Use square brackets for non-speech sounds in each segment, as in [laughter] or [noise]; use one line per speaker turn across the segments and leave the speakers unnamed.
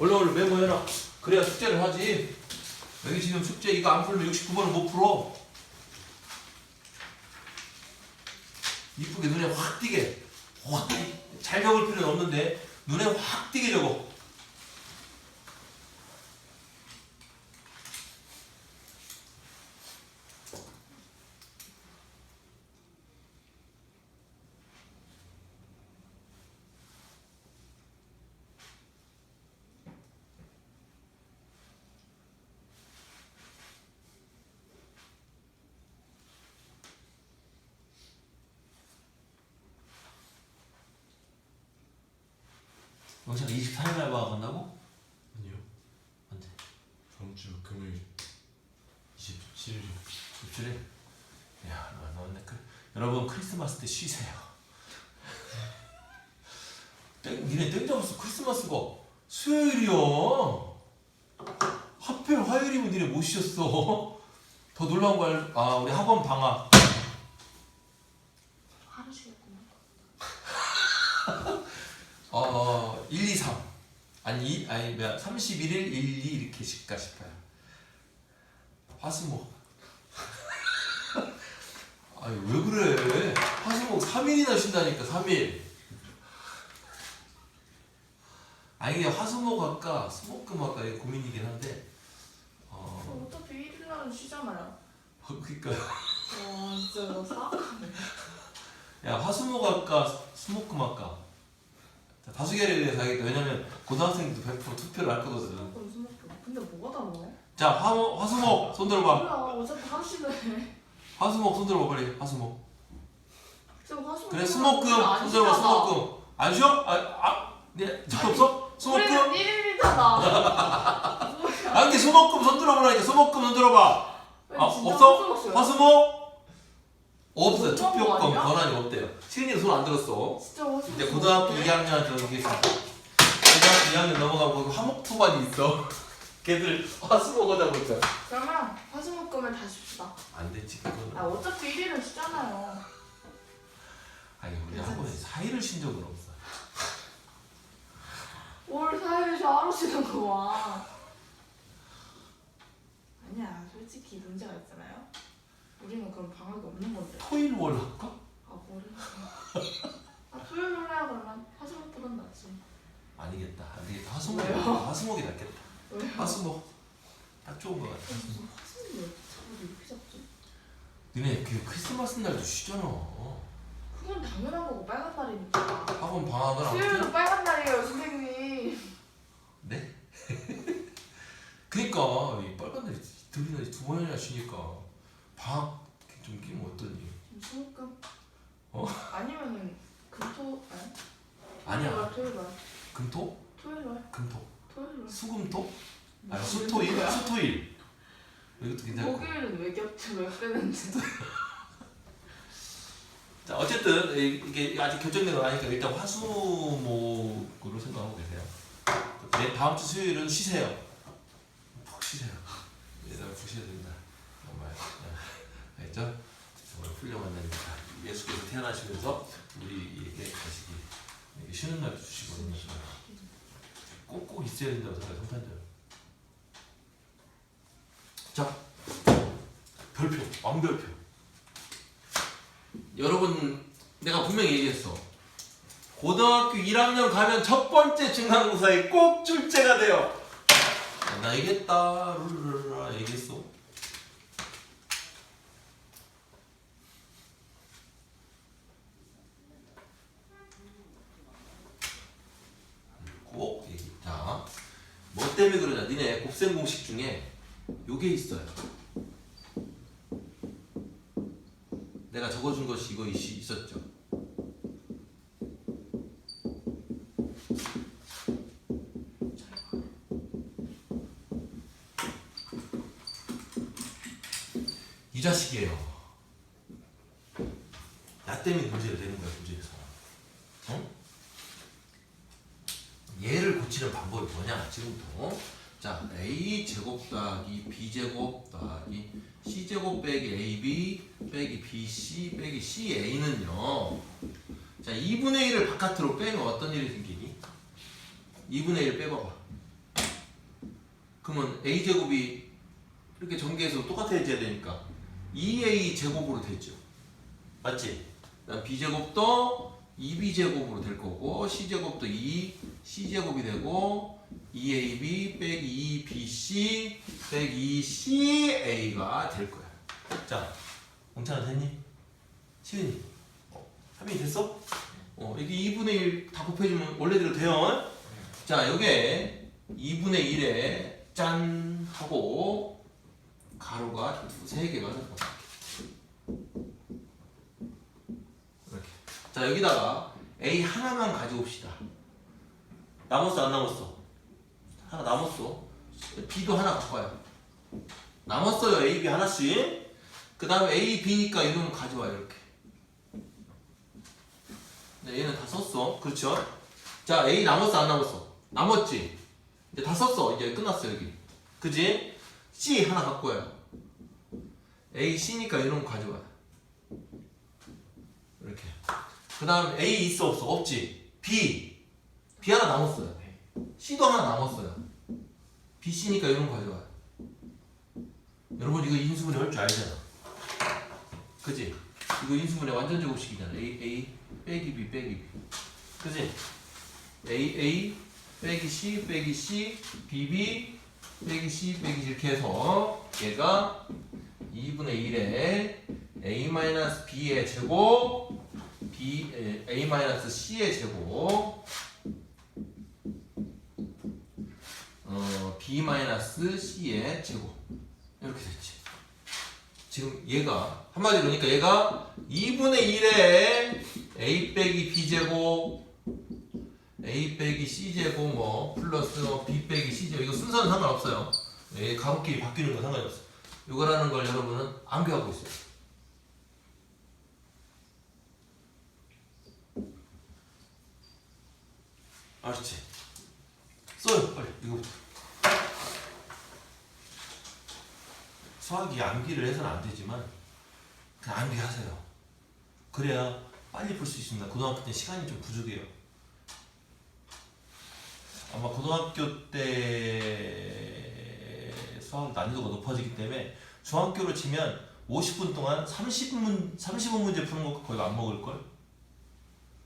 얼른 얼른 메모해라. 그래야 숙제를 하지. 여기 지금 숙제 이거 안 풀면 69번을 못 풀어. 이쁘게 눈에 확 띄게. 확 띄게. 잘 적을 필요는 없는데 눈에 확 띄게 적어. 영찬아 23일 알바 간다고?
아니요.
안 돼.
다음 주 금요일 27일.
입술에 야, 너 너네 그 여러분 크리스마스 때 쉬세요. [laughs] 땡, 니네 땡잡았어 크리스마스가 수요일이야. 하필 화요일이면 니네 못 쉬었어. [laughs] 더 놀라운 걸, 아 우리 학원 방학.
하루.
어, [laughs] 1, 2, 3. 아니, 이- 아니, 뭐야, 31일, 1, 2 이렇게 쉴까 싶어요. 화수목. [laughs] 아니, 왜 그래? 화수목 3일이나 쉰다니까, 3일. 아니, 이게 화수목 할까, 수목금 할까, 이게 고민이긴 한데, 어,
어차피 일일 날은 쉬잖아요.
그니까,
와 진짜 너 싸가네.
야, 화수목 할까, 수목금 할까? 자, 다수결에 대해서 하겠다. 왜냐면, 고등학생도 100% 투표를 할 거거든.
근데 뭐가 달라?
자, 화, 화수목, 손 들어봐.
뭐야 어차피 하루 쉬네.
화수목 손 들어봐 빨리 화수목
지금 화수.
그래 수목금 손 들어봐 수목금 안 쉬어? 아, 아, 네, 저 없어? 수목금?
우리는 일일이잖아.
아 근데 수목금 손 들어보라니까 수목금 손 들어봐 아 없어? 화수목? 없어요
못 들어본 거
투표권
아니야?
권한이 없대요 시은이는 손 안 들었어
진짜 화수.
이제 고등학교 2학년 저기 고등학교 2학년 넘어가고 화목토반이 있어 [laughs] 걔들 화수목 하자고 했잖아
그러면 화수목금을 다 쉽시다.
안 됐지 그거는
아 어차피 일일은 쉬잖아요.
아니 우리 학원에 4일을 쉰 적은 없어
올 사일에서 하루 쉬는 거야. 아니야 솔직히 문제가 있잖아요. 우리는 그럼 방학이 없는 건데.
토일 월 할까?
아 뭐래? 아 토요일 날 해야 그러면 화수목보단 낫지.
아니겠다. 안 되겠다. 화수목.
왜요?
화수목이 낫겠다.
왜요?
화수목. 딱 좋은 것 같아.
무슨 화수목이 왜 자꾸 이렇게 잡지?
니네 그 크리스마스 날도 쉬잖아.
그건 당연한 거고 빨간 날이니까.
학원 방학은 안
수요일은
돼?
빨간 날이에요 선생님.
네? [laughs] 그니까 이 빨간 날이 이틀이나 두 번이나 쉬니까 방학 좀 끼면 어떠니?
좀 수목금.
어?
아니면은 금토 아니?
아니야.
토요일 날,
금토?
토요일 날
금토.
토요일 날.
수금토? 아니
뭐
수토일? 수토일. 이것도 괜찮고.
목요일은 왜 겹쳐 왜 빼는지.
자 어쨌든 이- 이게 아직 결정된 건 아니니까 일단 화수목으로 생각하고 계세요. 내 다음 주 수요일은 쉬세요. 푹 쉬세요. 얘들 푹 쉬어야 된다. 정말 네. 알겠죠? 정말 훌륭한 날입니다. 예수께서 태어나시면서 우리에게 이렇게 쉬는 날 주시거든요. 꼭꼭 있어야 된다고 생각해요. 성탄절. 자 별표 왕별표. 여러분 내가 분명히 얘기했어. 고등학교 1학년 가면 첫 번째 중간고사에 꼭 출제가 돼요. 나 얘기했다. 룰루루라 얘기했어. 꼭 얘기. 자, 뭐 때문에 그러냐? 니네 곱셈 공식 중에 요게 있어요. 내가 적어준 것이 이거 있- 있었죠. 이 자식이에요. 나 때문에 문제를 내는 거야 문제에서. 어? 얘를 고치는 방법이 뭐냐 지금부터. 자 a 제곱 더하기 b 제곱 더하기 c 제곱 빼기 ab 빼기 bc 빼기 ca는요. 자 2분의 1을 바깥으로 빼면 어떤 일이 생기니? 2분의 1 빼봐봐. 그러면 a 제곱이 이렇게 전개해서 똑같아져야 되니까 2a 제곱으로 됐죠. 맞지? b 제곱도 2b 제곱으로 될 거고 c 제곱도 2 c 제곱이 되고 2ab 빼기 2bc 빼기 2ca가 될 거야. 자, 엉찬아 됐니? 시은이, 어, 합의 됐어? 어, 이게 2분의 1 다 곱해주면 원래대로 돼요. 자, 요게 2분의 1에 짠 하고 가로가 세 개가 들어가. 이렇게. 자, 여기다가 A 하나만 가지고 옵시다. 남았어, 안 남았어? 하나 남았어. B도 하나 갖고 와요. 남았어요, A, B 하나씩. 그 다음에 A, B니까 이놈을 가져와요, 이렇게. 네, 얘는 다 썼어. 그렇죠? 자, A 남았어, 안 남았어? 남았지? 이제 다 썼어. 이제 끝났어, 여기. 그지? C 하나 갖고 와요. A, C니까 이놈 가져와. 이렇게. 그 다음 A 있어, 없어? 없지? B. B 하나 남았어요. C도 하나 남았어요. B, C니까 이놈 가져와. 여러분, 이거 인수분해 할줄 알잖아. 그지? 이거 인수분해 완전 제곱식이잖아. A, A, 빼기 B, 빼기 B. 그지? A, A, 빼기 C, 빼기 C, B, B, 빼기 C, 빼기 C 이렇게 해서 얘가 2분의 1에 A-B의 제곱, B, 에, A-C의 제곱, 어, B-C의 제곱. 이렇게 됐지. 지금 얘가 한마디로 그러니까 얘가 2분의 1에 a 빼기 b 제곱 a 빼기 c 제곱 뭐 플러스 뭐 b 빼기 c 제곱 이거 순서는 상관없어요. 예, 가로끼리 바뀌는 건 상관이 없어. 이거라는 걸 여러분은 암기하고 있어요. 알았지? 써요 빨리 이거부터. 수학이 암기를 해서는 안 되지만 그냥 암기하세요. 그래야 빨리 풀 수 있습니다. 고등학교 때 시간이 좀 부족해요. 아마 고등학교 때 수학 난이도가 높아지기 때문에 중학교로 치면 50분 동안 30문 35문제 푸는 거 거의 안 먹을 걸.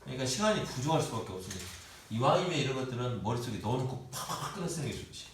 그러니까 시간이 부족할 수밖에 없습니다. 이왕이면 이런 것들은 머릿속에 넣어놓고 팍팍 끊어 쓰는 게 좋지.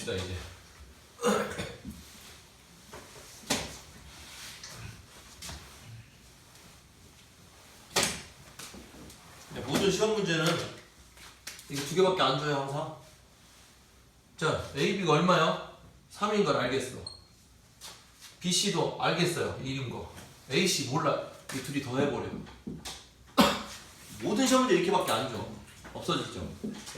봅시다 이제. 야, 모든 시험 문제는 이게 두 개밖에 안 줘요 항상. 자, A, B가 얼마야? 3인 걸 알겠어. B, C도 알겠어요. 1인 거. A, C 몰라. 이 둘이 더 해버려. 모든 시험 문제 이렇게밖에 안 줘. 없어지죠.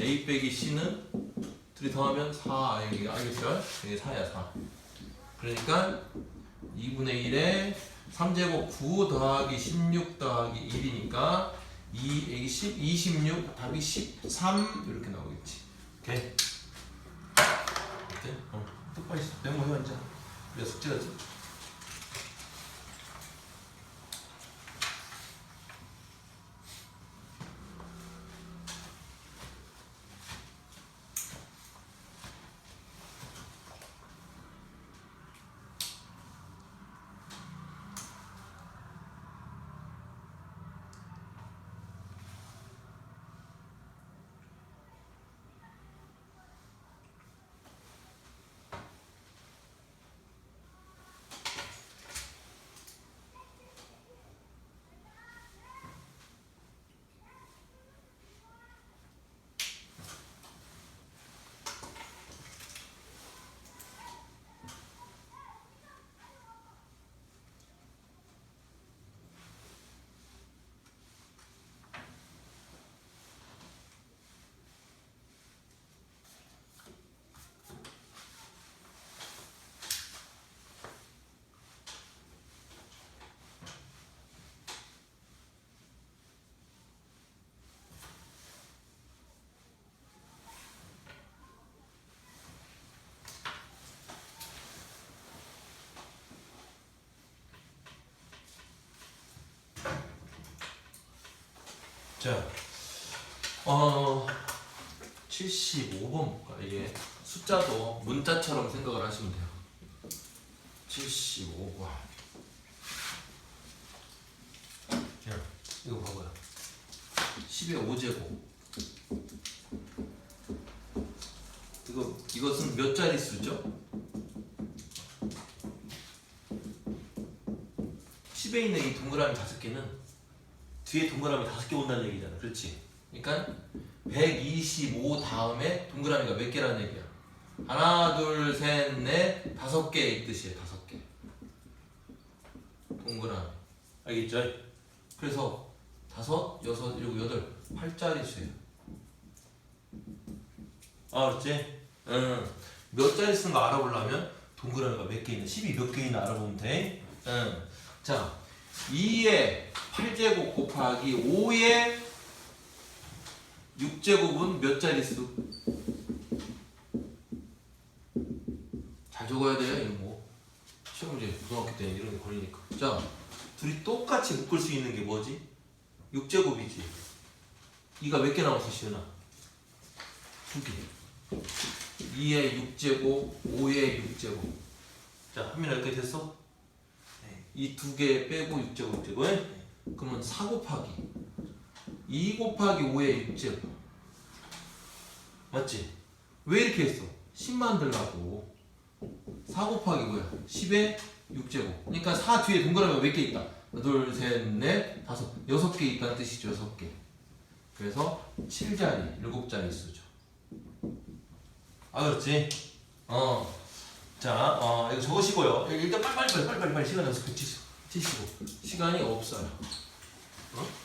A 빼기 C는 둘이 더하면 4 여기 알겠어요? 여기 4야 4. 그러니까 2분의 1에 3제곱 9 더하기 16 더하기 1이니까 2, 여기 10, 26 답이 13 이렇게 나오겠지. 오케이. 어때? 어. 똑바로 있어. 메모해 앉아. 우리가 숙제가 자, 어, 75번 볼까? 이게 숫자도 문자처럼 생각을 하시면 돼요. 75번. 야, 이거 봐봐요. 10의 5제곱. 이거, 이것은 몇 자리 수죠? 10에 있는 이 동그라미 다섯 개는 뒤에 동그라미 다섯 개 온다는 얘기잖아. 그렇지? 그러니까 125 다음에 동그라미가 몇 개라는 얘기야? 하나, 둘, 셋, 넷, 다섯 개의 뜻이에요. 다섯 개. 동그라미. 알겠죠? 그래서 다섯, 여섯, 일곱, 여덟, 팔자리 수예요. 아, 그렇지? 응. 몇 자리 쓰는 거 알아보려면 동그라미가 몇 개 있나, 10이 몇개 있나 알아보면 돼. 응. 자, 2의 8제곱 곱하기 5의 6제곱은 몇 자릿수? 잘 적어야 돼요, 이거 뭐. 시험 문제 고등학교 때 이런 게 걸리니까. 자, 둘이 똑같이 묶을 수 있는 게 뭐지? 6제곱이지. 이가 몇 개 남았어, 시은아? 두 개. 2의 6제곱, 5의 6제곱. 자, 한민아 여기까지 됐어? 이두 개 빼고 6제곱, 6제곱. 그러면 4 곱하기 2 곱하기 5의 6제곱 맞지? 왜 이렇게 했어? 10 만들라고 4 곱하기 뭐야? 10의 6제곱 그러니까 4 뒤에 동그라미가 몇 개 있다? 둘, 셋, 넷, 다섯 여섯 개 있다는 뜻이죠 여섯 개 그래서 7자리, 7자리 수죠 아 그렇지? 어 자, 어, 이거 적으시고요. 일단 빨리 빨리 빨리 시간. 치시고, 치시고. 시간이 없어요. 어?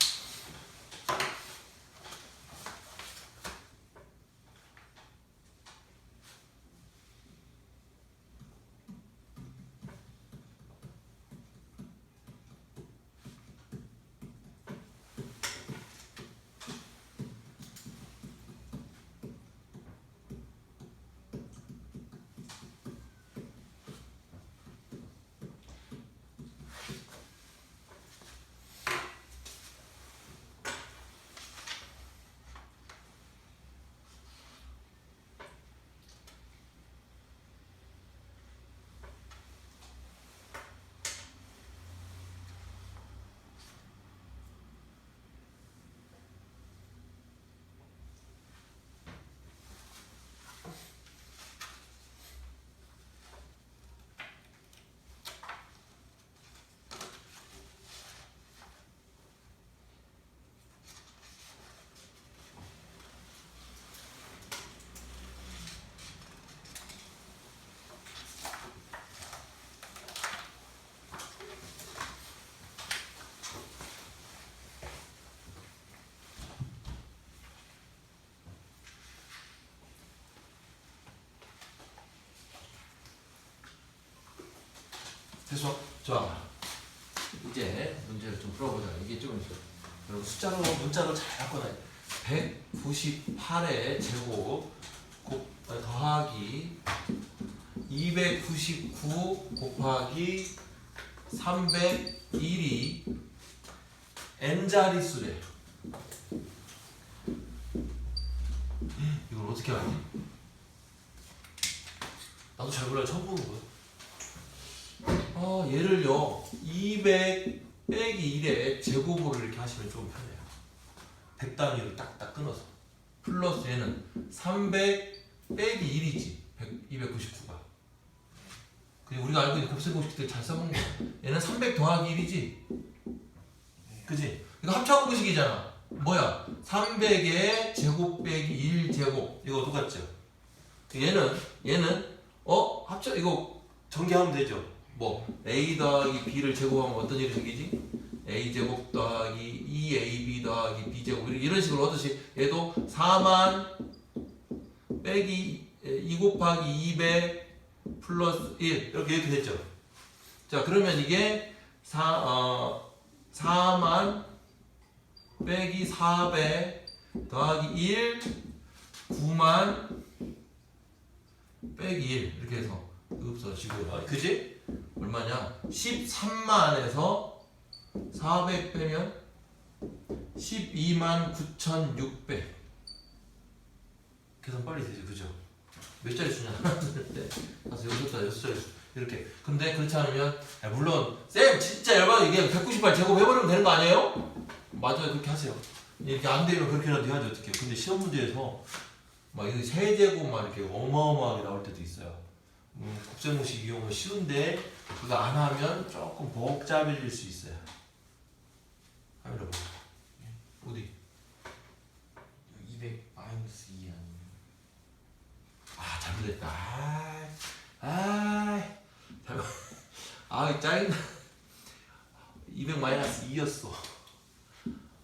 그래서 자 이제 문제를 좀 풀어보자. 이게 좀 여러분 숫자로 문자로 잘 바꿔놔요. 198의 제곱 곱 아, 더하기 299 곱하기 301이 n자리 수래. 이걸 어떻게 알지? 나도 잘 몰라 처음 보는 거야. 아 얘를요 200 빼기 1에 제곱으로 이렇게 하시면 좀 편해요. 100 단위로 딱딱 끊어서 플러스 얘는 300 빼기 1이지 100, 299가. 그리고 우리가 알고 있는 곱셈 공식들 잘 써본 거야. 얘는 300 더하기 1이지. 그지? 이거 합차 공식이잖아. 뭐야? 300의 제곱 빼기 1 제곱. 이거 똑같죠? 얘는, 얘는, 어? 합차, 이거 전개하면 되죠? 뭐, a 더하기 b를 제곱하면 어떤 일이 생기지? a 제곱 더하기 2ab 더하기 b 제곱. 이런 식으로 하듯이 얘도 4만 빼기 2 곱하기 200 플러스 1. 이렇게, 이렇게 됐죠? 자, 그러면 이게 4, 어, 4만 빼기 400 더하기 1 9만 빼기 1 이렇게 해서 없어지고 아, 그지? 얼마냐? 13만에서 400 빼면 12만 9,600 계산 빨리 되지 그죠? 몇 자리 수냐? 다섯 여섯 자리 여섯 자리 수 이렇게. 근데 그렇지 않으면 야, 물론 쌤 진짜 열받아. 이게 198 제곱 해버리면 되는 거 아니에요? 맞아요. 그렇게 하세요. 이렇게 안 되면 그렇게라도 해야지 어떻게 근데 시험 문제에서 막 이거 세제곱 막 이렇게 어마어마하게 나올 때도 있어요 음, 곱셈공식 이용은 쉬운데 그거 안 하면 조금 복잡해질 수 있어요. 하면 뭐 어디?
200 마이너스 2 아니면
아 잘못했다. 아이 잘못. 아 짜증나. 200 마이너스 2였어.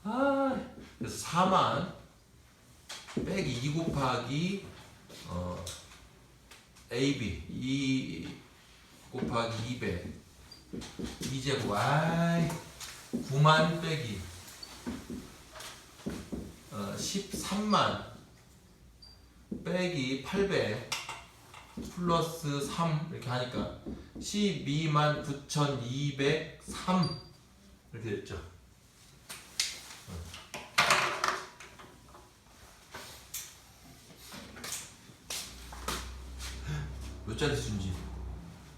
아 그래서 4만 빼기 2 곱하기 어 AB 2 곱하기 200 2제곱 아이 9만 빼기 어 13만 빼기 800 플러스 3 이렇게 하니까 12만 9,203 이렇게 됐죠. 몇 자리 수인지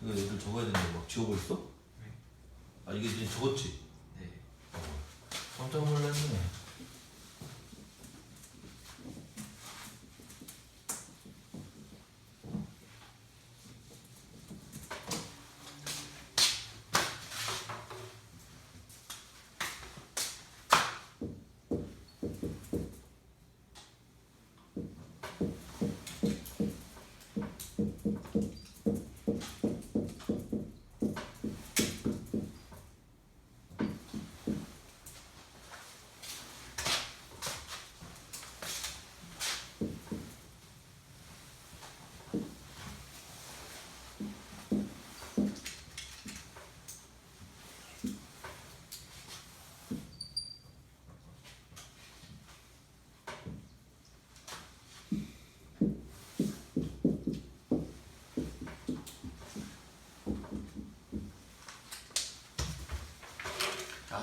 이거 애들 적어야 되는데 막 지워버렸어?
네.
아 이게 이제 적었지?
네
깜짝 놀랐네.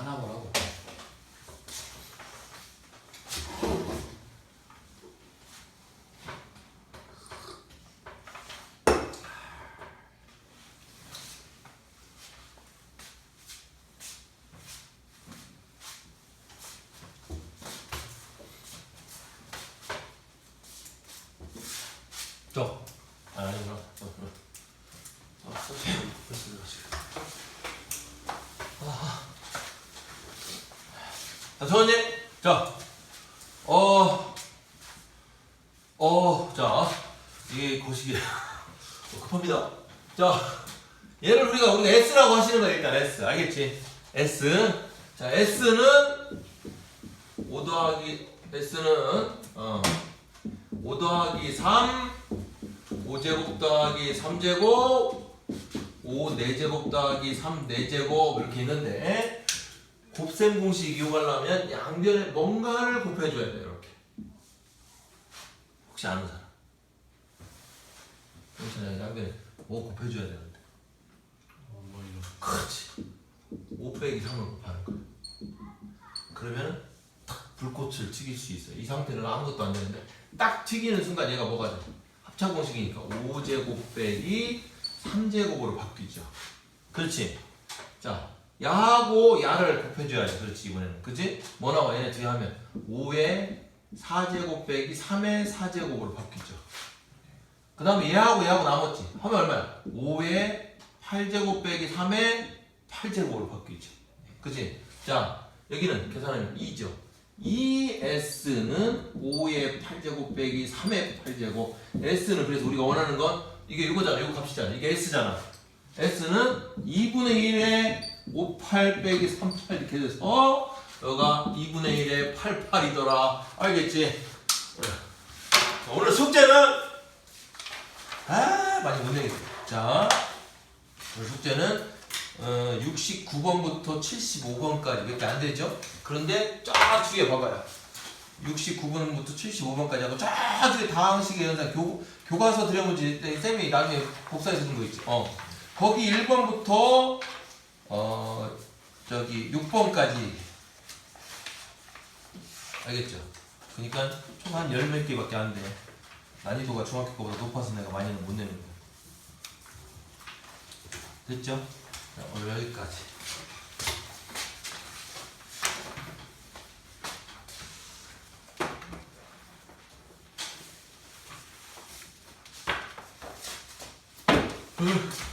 자, 하나 보라고. 저. 아, 아니구나. 어, 어. 아, 선생님. 벌써 들어가시고. 자, 조원님, 자, 어, 어, 자, 이게 거시기 [laughs] 급합니다. 자, 얘를 우리가 우리가 S라고 하시는 거야 일단 S, 알겠지? S, 자, S는 5 더하기 S는 어, 5 더하기 3, 5제곱 더하기 3제곱 5 4제곱 더하기 3 4제곱 이렇게 있는데 곱셈 공식 이용하려면 양변에 뭔가를 곱해줘야 돼요 이렇게. 혹시 아는 사람? 그렇잖아요 양변에 뭐 곱해줘야 되는데?
어, 마이너스
그렇지. 5 빼기 3을 곱하는 거야. 그러면 탁 불꽃을 튀길 수 있어요. 이 상태는 아무것도 안 되는데 딱 튀기는 순간 얘가 뭐가 돼? 합차 공식이니까 5제곱 빼기 3제곱으로 바뀌죠. 그렇지? 자 야하고 야를 곱해줘야지 그렇지 이번에는. 그치? 뭐 나와 얘네 뒤에 하면 5의 4제곱 빼기 3의 4제곱으로 바뀌죠. 그 다음에 얘하고 얘하고 남았지. 하면 얼마야? 5의 8제곱 빼기 3의 8제곱으로 바뀌죠. 그치? 자 여기는 계산하면 2죠. 2s는 5의 8제곱 빼기 3의 8제곱. s는 그래서 우리가 원하는 건 이게 이거잖아. 이거 값이잖아. 이게 s잖아. s는 2분의 1의 58 빼기 38 이렇게 돼서 여가 2분의 1의 88이더라. 알겠지? 자, 오늘 숙제는? 아 많이 못 내겠다 자 오늘 숙제는 어, 69번부터 75번까지 몇개안 되죠? 그런데 쫙 뒤에 봐봐요. 69번부터 75번까지 하고 쫙 뒤에 다항식의 현상. 교, 교과서 들여문제 때 쌤이 나중에 복사해서 준 거 있지? 어. 거기 1번부터 어 저기 6번까지 알겠죠? 그러니까 총 한 열 몇 개밖에 안 돼. 난이도가 중학교 거보다 높아서 내가 많이는 못 내는 거야. 됐죠? 자, 오늘 여기까지. 으,